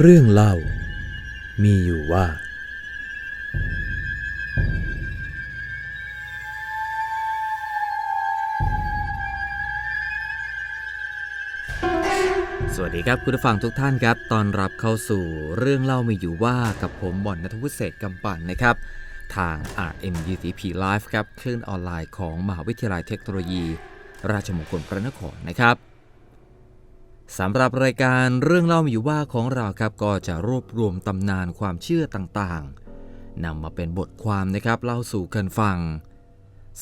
เรื่องเล่า มีอยู่ว่า สวัสดีครับคุณผู้ฟังทุกท่านครับ ตอนรับเข้าสู่เรื่องเล่ามีอยู่ว่ากับผมบอลนัทวุฒิเศษกำปั่นนะครับ ทาง RMUTP Live ครับ คลื่นออนไลน์ของมหาวิทยาลัยเทคโนโลยี ราชมงคลพระนครนะครับ สำหรับรายการเรื่องเล่ามีอยู่ว่าของเราครับก็จะรวบรวมตำนานความเชื่อต่างๆนำมาเป็นบทความนะครับเล่าสู่กันฟัง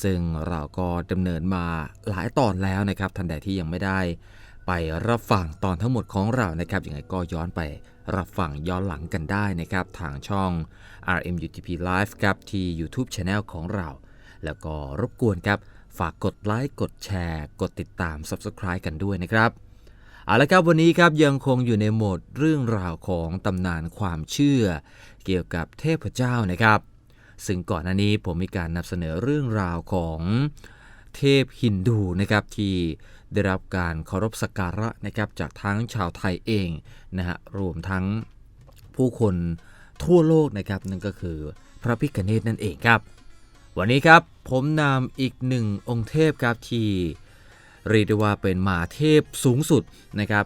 ซึ่งเราก็ดำเนินมาหลายตอนแล้วนะครับท่านใดที่ยังไม่ได้ ไปรับฟังตอนทั้งหมดของเรานะครับยังไงก็ย้อนไปรับฟังย้อนหลังกันได้นะครับ ทางช่อง RMUTP Live ครับที่ YouTube Channel ของเรา แล้วก็รบกวนครับฝากกดไลค์กดแชร์ กดติดตาม Subscribe กันด้วยนะครับ เอาละครับวันนี้ครับยังคงอยู่ในโหมดเรื่องราวของตำนานความเชื่อ เกี่ยวกับเทพเจ้านะครับ ซึ่งก่อนหน้านี้ผมมีการนำเสนอเรื่องราวของเทพฮินดูนะครับที่ได้รับการเคารพสักการะนะครับจากทั้งชาวไทยเองนะฮะรวมทั้งผู้คนทั่วโลกนะครับนั่นก็คือพระพิฆเนศนั่นเองครับ วันนี้ครับผมนำอีกหนึ่งองค์เทพครับที่ เรียกได้ว่าเป็นมหาเทพสูงสุดนะครับ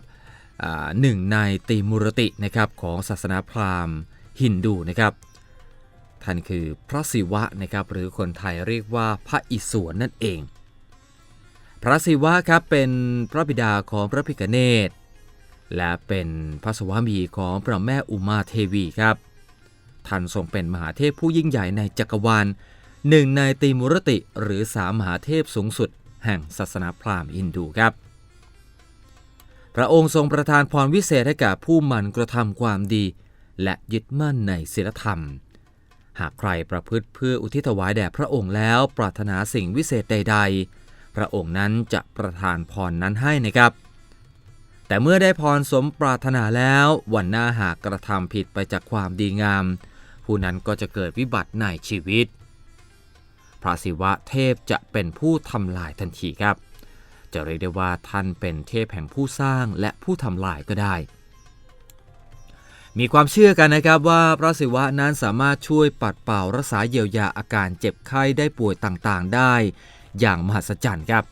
หนึ่งในตีมุรตินะครับของศาสนาพราหมณ์ฮินดูนะครับท่านคือพระศิวะนะครับหรือคนไทยเรียกว่าพระอิศวรนั่นเอง พระศิวะครับเป็นพระบิดาของพระพิฆเนศและเป็นพระสวามีของพระแม่อุมาเทวีครับท่านทรงเป็นมหาเทพผู้ยิ่งใหญ่ในจักรวาลหนึ่งในตีมุรติหรือสามมหาเทพสูงสุด แห่งศาสนาพราหมณ์ฮินดูครับ พระองค์ทรงประทานพรวิเศษให้แก่ผู้มันกระทำความดี และยึดมั่นในศีลธรรม หากใครประพฤติเพื่ออุทิศถวายแด่พระองค์แล้วปรารถนาสิ่งวิเศษใด ๆ พระองค์นั้นจะประทานพรนั้นให้นะครับแต่เมื่อได้พรสมปรารถนาแล้ววันหน้าหากกระทำผิดไปจากความดีงาม ผู้นั้นก็จะเกิดวิบัติในชีวิต พระศิวะเทพจะเป็นผู้ทำลายทันทีครับ จะเรียกได้ว่าท่านเป็นเทพแห่งผู้สร้างและผู้ทำลายก็ได้ มีความเชื่อกันนะครับว่าพระศิวะนั้นสามารถช่วยปัดเป่ารักษาเยียวยาอาการเจ็บไข้ได้ป่วยต่างๆ ได้ อย่างมหัศจรรย์ครับ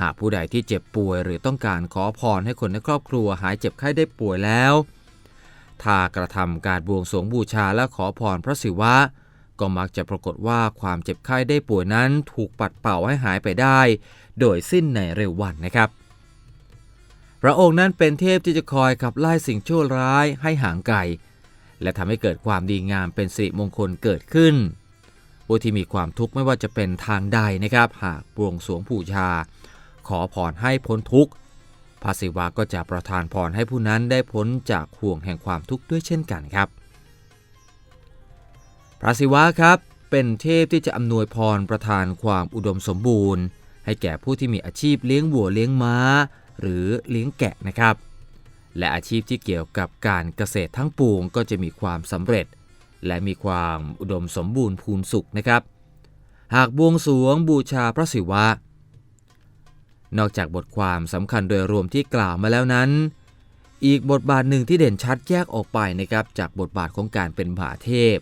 หากผู้ใดที่เจ็บป่วยหรือต้องการขอพรให้คนในครอบครัวหายเจ็บไข้ได้ป่วยแล้ว ถ้ากระทำการบวงสรวงบูชาและขอพรพระศิวะ ก็มักจะปรากฏว่าความเจ็บไข้ได้ป่วยนั้นถูกปัดเป่าให้หายไปได้ โดยสิ้นในเร็ววันนะครับ พระองค์นั้นเป็นเทพที่จะคอยขับไล่สิ่งชั่วร้ายให้ห่างไกล และทำให้เกิดความดีงามเป็นสิริมงคลเกิดขึ้นผู้ที่มีความทุกข์ไม่ว่าจะเป็นทางใดนะครับ หากบวงสรวงบูชา ขอพรให้พ้นทุกข์พระศิวะก็จะประทานพรให้ผู้นั้นได้พ้นจากห่วงแห่งความทุกข์ด้วยเช่นกันครับ พระศิวะครับเป็นเทพที่จะอำนวยพรประทานความอุดมสมบูรณ์ ให้แก่ผู้ที่มีอาชีพเลี้ยงวัวเลี้ยงม้า หรือเลี้ยงแกะนะครับ และอาชีพที่เกี่ยวกับการเกษตรทั้งปวงก็จะมีความสำเร็จ และมีความอุดมสมบูรณ์พูนสุขนะครับ หากบวงสรวงบูชาพระศิวะ นอกจากบทความสำคัญโดยรวมที่กล่าวมาแล้วนั้น อีกบทบาทหนึ่งที่เด่นชัดแยกออกไปนะครับจากบทบาทของการเป็นมหาเทพ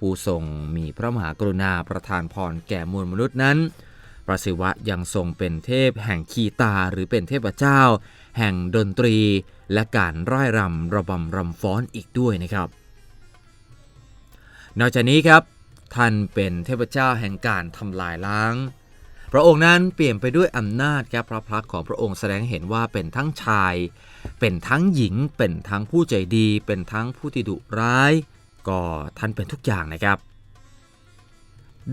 ผู้ทรงมีพระมหากรุณาประทานพรแก่มวลมนุษย์นั้น พระศิวะยังทรงเป็นเทพแห่งคีตาหรือเป็นเทพเจ้า แห่งดนตรี และการร่ายรำระบำรำฟ้อนอีกด้วยนะครับ นอกจากนี้ครับ ท่านเป็นเทพเจ้าแห่งการทำลายล้าง พระองค์นั้นเปลี่ยนไปด้วยอำนาจครับพระพักของพระองค์แสดงเห็นว่าเป็นทั้งชาย เป็นทั้งหญิง เป็นทั้งผู้ใจดี เป็นทั้งผู้ที่ดุร้าย ก็ท่านเป็นทุกอย่างนะครับ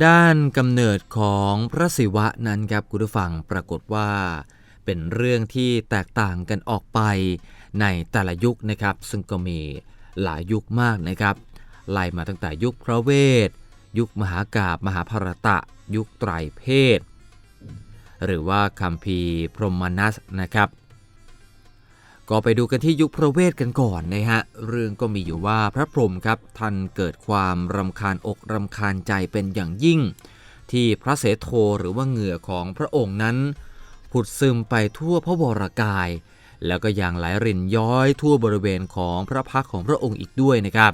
ด้านกำเนิดของพระศิวะนั้นครับคุณผู้ฟังปรากฏว่าเป็นเรื่องที่แตกต่างกันออกไปในแต่ละยุคนะครับ ซึ่งก็มีหลายยุคมากนะครับ ไล่มาตั้งแต่ยุคพระเวท ยุคมหากาบมหาภารตะ ยุคไตรเพศ หรือว่าคัมภีร์พรหมนัสนะครับ ก็ไปดูกันที่ยุคพระเวทกันก่อนนะฮะ เรื่องก็มีอยู่ว่าพระพรหมครับท่านเกิดความรำคาญอกรำคาญใจเป็นอย่างยิ่ง ที่พระเสโทหรือว่าเหงื่อของพระองค์นั้น ผุดซึมไปทั่วพระวรากาย แล้วก็ยังไหลรินย้อยทั่วบริเวณของพระพักของพระองค์อีกด้วยนะครับ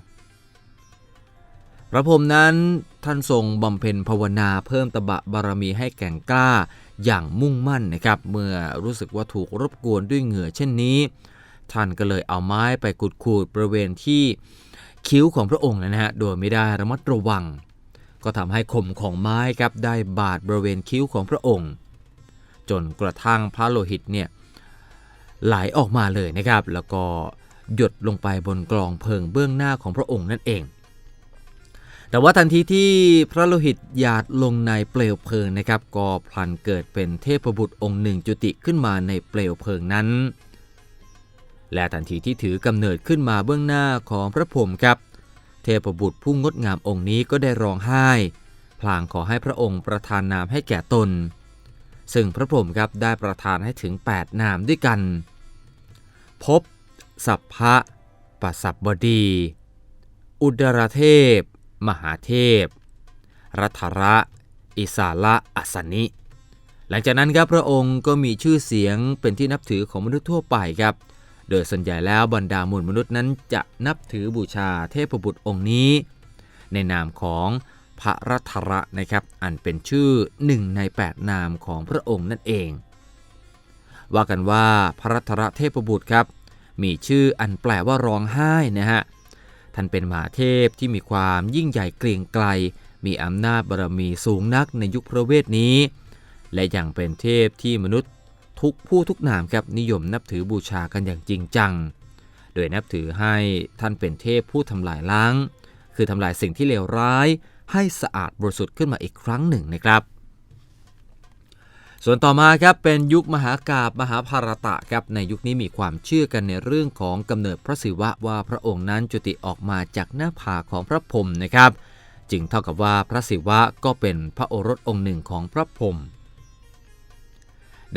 พระพรหมนั้นท่านทรงบำเพ็ญภาวนาเพิ่มตบะบารมีให้แก่งกล้า อย่างมุ่งมั่นนะครับ เมื่อรู้สึกว่าถูกรบกวนด้วยเหงื่อเช่นนี้ ท่านก็เลยเอาไม้ไปกุดขูดบริเวณที่คิ้วของพระองค์นะฮะโดยไม่ได้ระมัดระวัง ก็ทำให้คมของไม้ครับได้บาดบริเวณคิ้วของพระองค์ จนกระทั่งพระโลหิตเนี่ยไหลออกมาเลยนะครับ แล้วก็หยดลงไปบนกลองเพลิงเบื้องหน้าของพระองค์นั่นเอง แต่ว่าทันทีที่พระโลหิตหยาดลงในเปลวเพลิงนะครับก็พลันเกิดเป็นเทพบุตรองค์หนึ่งจุติขึ้นมาในเปลวเพลิงนั้น และทันทีที่ถือกำเนิดขึ้นมาเบื้องหน้าของพระพรหมครับ เทพบุตรผู้งดงามองค์นี้ก็ได้ร้องไห้ พลางขอให้พระองค์ประทานนามให้แก่ตน ซึ่งพระพรหมครับได้ประทานให้ถึง 8 นามด้วยกัน พบสัพพะปัสสับบดี อุดรเทพ มหาเทพ รัฐระ อิสาละอัสนิ หลังจากนั้นครับพระองค์ก็มีชื่อเสียงเป็นที่นับถือของมนุษย์ทั่วไปครับ โดยส่วนใหญ่แล้วบรรดามวลมนุษย์นั้นจะนับถือบูชาเทพบุตรองค์นี้ ในนามของพระรัตระนะครับ อันเป็นชื่อหนึ่งใน 8 นามของพระองค์นั่นเอง ว่ากันว่าพระรัตระเทพบุตรครับ มีชื่ออันแปลว่าร้องไห้นะฮะ ท่านเป็นมหาเทพที่มีความยิ่งใหญ่เกรียงไกรมีอำนาจบารมีสูงนักในยุคพระเวทนี้ และยังเป็นเทพที่มนุษย์ทุกผู้ทุกนามครับนิยมนับถือบูชากันอย่างจริงจัง โดยนับถือให้ท่านเป็นเทพผู้ทำลายล้าง คือทำลายสิ่งที่เลวร้าย ให้สะอาดบริสุทธิ์ขึ้นมาอีกครั้งหนึ่งนะครับ ส่วนต่อมาครับเป็นยุคมหากาบมหาภารตะครับในยุคนี้มีความเชื่อกันในเรื่องของกำเนิดพระศิวะว่าพระองค์นั้นจุติออกมาจากหน้าผาของพระพรหมนะครับ จึงเท่ากับว่าพระศิวะก็เป็นพระโอรสองค์หนึ่งของพระพรหม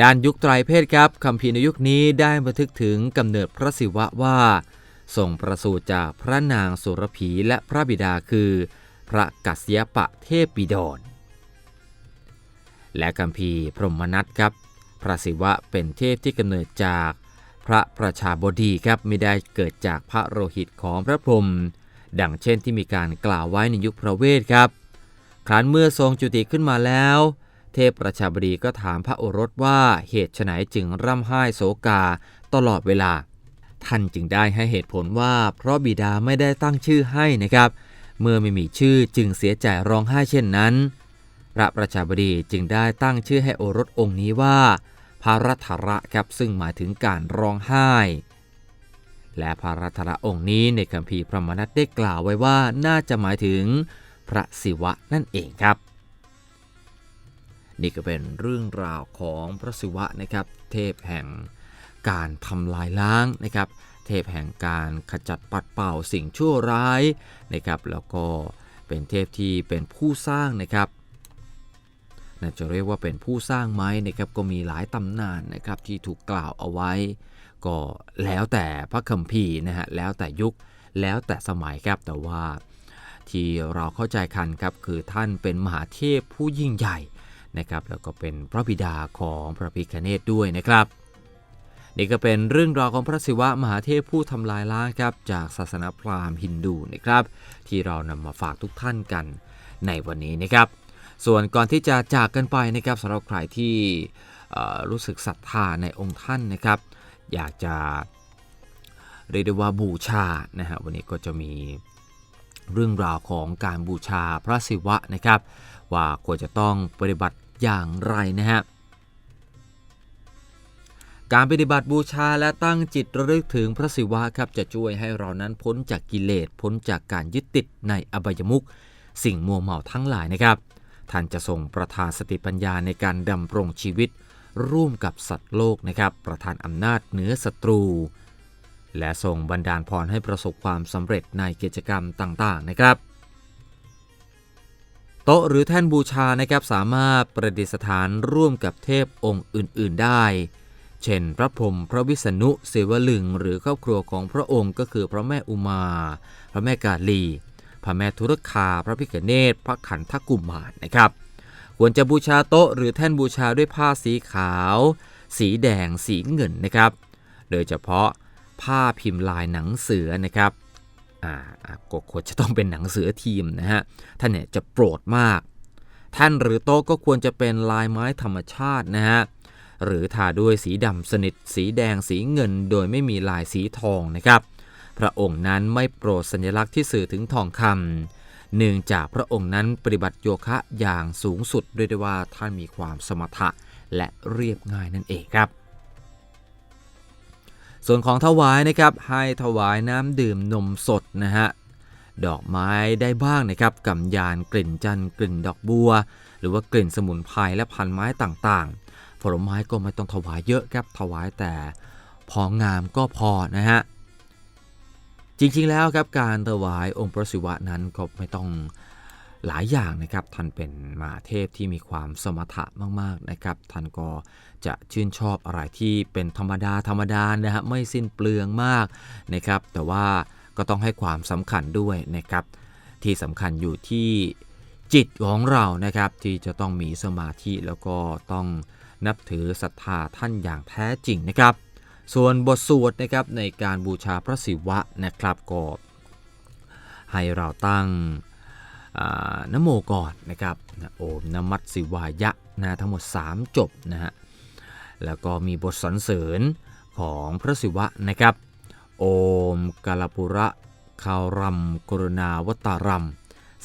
ด้านยุคไตรเพศครับคำพีในยุคนี้ได้บันทึกถึงกำเนิดพระศิวะว่าทรงประสูติจากพระนางสุรพีและพระบิดาคือ พระกัสยปะเทพปิดร และคำพีพรหมนัตครับ พระศิวะเป็นเทพที่กำเนิดจากพระประชาบดีครับไม่ได้เกิดจากพระโลหิตของพระพรหมดังเช่นที่มีการกล่าวไว้ในยุคพระเวทครับ ครั้นเมื่อทรงจุติขึ้นมาแล้ว เทพประชาบดีก็ถามพระโอรสว่าเหตุไฉนจึงร่ำไห้โศกาตลอดเวลา ท่านจึงได้ให้เหตุผลว่าเพราะบิดาไม่ได้ตั้งชื่อให้นะครับ เมื่อไม่มีชื่อจึงเสียใจร้องไห้เช่นนั้น พระประชาบดีจึงได้ตั้งชื่อให้โอรสองค์นี้ว่าพระรัตระครับซึ่งหมายถึงการร้องไห้ และพระรัตระองค์นี้ในคัมภีร์พระมนัตได้กล่าวไว้ว่าน่าจะหมายถึงพระศิวะนั่นเองครับ นี่ก็เป็นเรื่องราวของพระศิวะนะครับ เทพแห่งการทำลายล้างนะครับ เทพแห่งการขจัดปัดเป่าสิ่งชั่วร้ายนะครับ แล้วก็เป็นเทพที่เป็นผู้สร้างนะครับ น่าจะเรียกว่าเป็นผู้สร้างไหมนะครับก็มีหลายตำนานนะครับที่ถูกกล่าวเอาไว้ ก็แล้วแต่พระคัมภีร์นะฮะแล้วแต่ยุคแล้วแต่สมัยครับแต่ว่า ที่เราเข้าใจคันครับคือท่านเป็นมหาเทพผู้ยิ่งใหญ่นะครับแล้วก็เป็นพระบิดาของพระพิคเนตด้วยนะครับนี่ก็เป็นเรื่องราวของพระศิวะมหาเทพผู้ทำลายล้างครับจากศาสนาพราหมณ์ฮินดูนะครับ ที่เรานำมาฝากทุกท่านกันในวันนี้นะครับ ส่วนก่อนที่จะจากกันไปนะครับสำหรับใครที่รู้สึกศรัทธาในองค์ท่านนะครับ อยากจะเรียกได้ว่าบูชานะฮะวันนี้ก็จะมีเรื่องราวของการบูชาพระศิวะนะครับ ว่าควรจะต้องปฏิบัติอย่างไรนะฮะการปฏิบัติบูชาและตั้งจิตระลึกถึงพระศิวะครับจะช่วยให้เรานั้นพ้นจากกิเลสพ้นจากการยึดติดในอบายมุขสิ่งมัวเมาทั้งหลายนะครับ ท่านจะทรงประทานสติปัญญาในการดำรงชีวิต ร่วมกับสัตว์โลกนะครับ ประทานอำนาจเหนือศัตรู และทรงบันดาลพรให้ประสบความสำเร็จในกิจกรรมต่างๆนะครับโต๊ะหรือแท่นบูชานะครับสามารถประดิษฐานร่วมกับเทพองค์อื่น ๆ ได้ เช่น พระพรหมพระวิษณุเสวลึง หรือครอบครัวของพระองค์ก็คือพระแม่อุมา พระแม่กาลี พระแม่ธุรคา พระพิฆเนศพระขันธกุมารนะครับ ควรจะบูชาโต๊ะหรือแท่นบูชาด้วยผ้าสีขาว สีแดงสีเงินนะครับ โดยเฉพาะผ้าพิมพ์ลายหนังเสือนะครับอ่าก็ควรจะต้องเป็นหนังเสือทีมนะฮะท่านเนี่ยจะโปรดมากแท่านหรือโต๊ะก็ควรจะเป็นลายไม้ธรรมชาตินะฮะหรือทาด้วยสีดำสนิท สีแดงสีเงิน โดยไม่มีลายสีทองนะครับ พระองค์นั้นไม่โปรดสัญลักษณ์ที่สื่อถึงทองคำเนื่องจากพระองค์นั้นปฏิบัติโยคะอย่างสูงสุดด้วยได้ว่าท่านมีความสมถะและเรียบง่ายนั่นเองครับ ส่วนของถวายนะครับให้ถวายน้ำดื่มนมสดนะฮะดอกไม้ได้บ้างนะครับกำยานกลิ่นจันทร์กลิ่นดอกบัว หรือว่ากลิ่นสมุนไพรและพันไม้ต่างๆ ผลไม้ก็ไม่ต้องถวายเยอะครับถวายแต่พองามก็พอนะฮะ จริงๆแล้วครับการถวายองค์พระศิวะนั้นก็ไม่ต้องหลายอย่างนะครับท่านเป็นมาเทพที่มีความสมถะมากๆนะครับท่านก็จะชื่นชอบอะไรที่เป็นธรรมดาธรรมดานะฮะไม่สิ้นเปลืองมากนะครับ แต่ว่าก็ต้องให้ความสำคัญด้วยนะครับ ที่สำคัญอยู่ที่จิตของเรานะครับ ที่จะต้องมีสมาธิแล้วก็ต้องนับถือศรัทธาท่านอย่างแท้จริงนะครับ ส่วนบทสวดนะครับในการบูชาพระศิวะนะครับก็ให้เราตั้งนโมก่อนนะครับนะโอมนมัตสิวายะนะทั้งหมด 3 จบนะฮะแล้วก็มีบทสรรเสริญของพระศิวะนะครับ โอมกาลปุระคารัมกรุณาวตารัม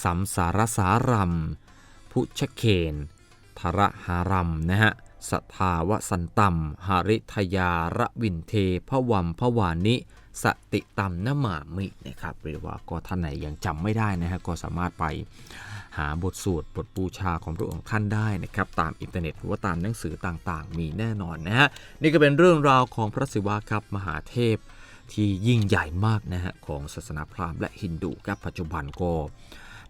สัมสารสารัม พุชเคนทระหารัมนะฮะ สทาวสันตัมหาริทยาระวินเทพวัมพวานิสติตัมนมามินะครับเรียกว่าก็ท่านไหนยังจำไม่ได้นะฮะก็สามารถไปหาบทสวดบทบูชาของพระองค์ท่านได้นะครับ ตามอินเทอร์เน็ตหรือว่าตามหนังสือต่างๆ มีแน่นอนนะฮะนี่ก็เป็นเรื่องราวของพระศิวะครับมหาเทพที่ยิ่งใหญ่มากนะฮะของศาสนาพราหมณ์และฮินดูครับปัจจุบันก็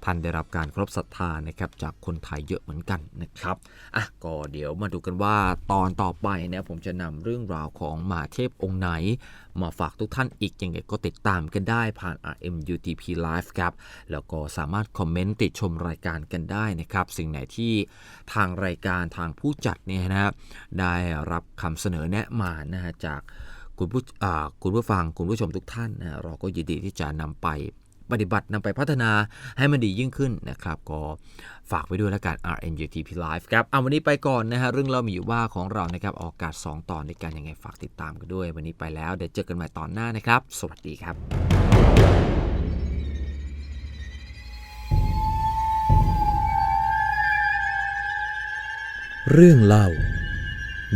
ท่านได้รับการเคารพศรัทธานะครับจากคนไทยเยอะเหมือนกันนะครับอะก็เดี๋ยวมาดูกันว่าตอนต่อไปเนี่ยผมจะนำเรื่องราวของมหาเทพองค์ไหน มาฝากทุกท่านอีกยังไงก็ติดตามกันได้ผ่าน RMUTP Live ครับแล้วก็สามารถคอมเมนต์ติดชมรายการกันได้นะครับ สิ่งไหนที่ทางรายการทางผู้จัดเนี่ยนะครับได้รับคำเสนอแนะมานะฮะจากคุณผู้อ่าคุณผู้ฟังคุณผู้ชมทุกท่านนะเราก็ยินดีที่จะนำไป ปฏิบัตินำไปพัฒนาให้มันดียิ่งขึ้นนะครับ ก็ฝากไว้ด้วยแล้วกัน RMUTP Live ครับเอาวันนี้ไปก่อนนะฮะเรื่องเรามีอยู่ว่าของเรานะครับออกอากาศ 2 ตอนในการยังไงฝากติดตามกันด้วย วันนี้ไปแล้วเดี๋ยวเจอกันใหม่ตอนหน้านะครับ สวัสดีครับเรื่องเล่า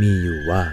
มีอยู่ว่า